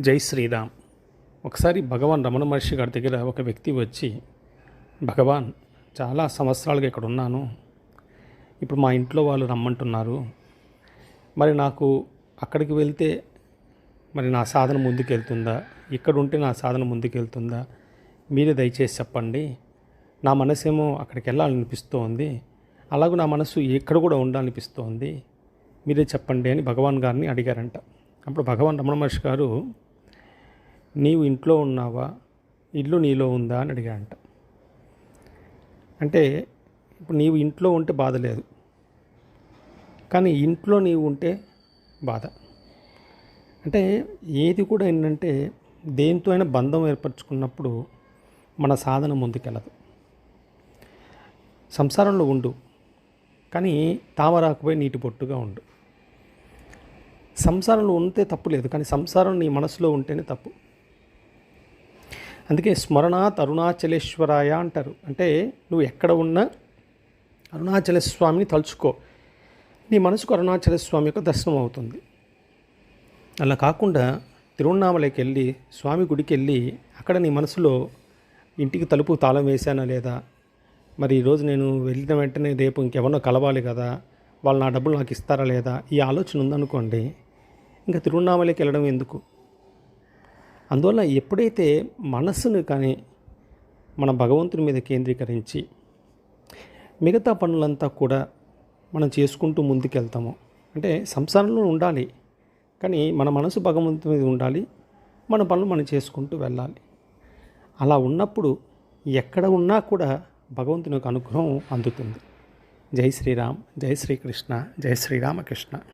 జై శ్రీరామ్. ఒకసారి భగవాన్ రమణ మహర్షి గారి దగ్గర ఒక వ్యక్తి వచ్చి భగవాన్ చాలా సంవత్సరాలుగా ఇక్కడ ఉన్నాను. ఇప్పుడు మా ఇంట్లో వాళ్ళు రమ్మంటున్నారు. మరి నాకు అక్కడికి వెళ్తే మరి నా సాధన ముందుకెళ్తుందా? ఇక్కడ ఉంటే నా సాధన ముందుకెళ్తుందా? మీరే దయచేసి చెప్పండి. నా మనసేమో అక్కడికి వెళ్ళాలనిపిస్తోంది. అలాగే నా మనసు ఎక్కడ కూడా ఉండాలనిపిస్తోంది. మీరే చెప్పండి అని భగవాన్ గారిని అడిగారంట. అప్పుడు భగవాన్ రమణ మహర్షి గారు నీవు ఇంట్లో ఉన్నావా? ఇల్లు నీలో ఉందా? అని అడిగాడంట. అంటే ఇప్పుడు నీవు ఇంట్లో ఉంటే బాధ లేదు. కానీ ఇంట్లో నీవు ఉంటే బాధ. అంటే ఏది కూడా ఏంటంటే దేంతో అయినా బంధం ఏర్పరచుకున్నప్పుడు మన సాధన ముందుకెళ్ళదు. సంసారంలో ఉండు కానీ తామరాకుపోయి నీటి పొట్టుగా ఉండు. సంసారంలో ఉంటే తప్పు లేదు కానీ సంసారం నీ మనసులో ఉంటేనే తప్పు. అందుకే స్మరణాత్ అరుణాచలేశ్వరాయ అంటారు. అంటే నువ్వు ఎక్కడ ఉన్నా అరుణాచల స్వామిని తలుచుకో. నీ మనసుకు అరుణాచల స్వామి యొక్క దర్శనం అవుతుంది. అలా కాకుండా తిరువణామలకి వెళ్ళి స్వామి గుడికి వెళ్ళి అక్కడ నీ మనసులో ఇంటికి తలుపు తాళం వేశానా లేదా? మరి ఈరోజు నేను వెళ్ళిన వెంటనే రేపు ఇంకెవరినో కలవాలి కదా? వాళ్ళు నా డబ్బులు నాకు ఇస్తారా లేదా? ఈ ఆలోచన ఉందనుకోండి. ఇంకా తిరువణామలకి వెళ్ళడం ఎందుకు? అందువల్ల ఎప్పుడైతే మనస్సును కానీ మన భగవంతుని మీద కేంద్రీకరించి మిగతా పనులంతా కూడా మనం చేసుకుంటూ ముందుకెళ్తాము. అంటే సంసారంలో ఉండాలి కానీ మన మనసు భగవంతుని మీద ఉండాలి మన పనులు మనం చేసుకుంటూ వెళ్ళాలి. అలా ఉన్నప్పుడు ఎక్కడ ఉన్నా కూడా భగవంతుని యొక్క అనుగ్రహం అందుతుంది. జై శ్రీరామ్ జై శ్రీకృష్ణ జై శ్రీరామకృష్ణ.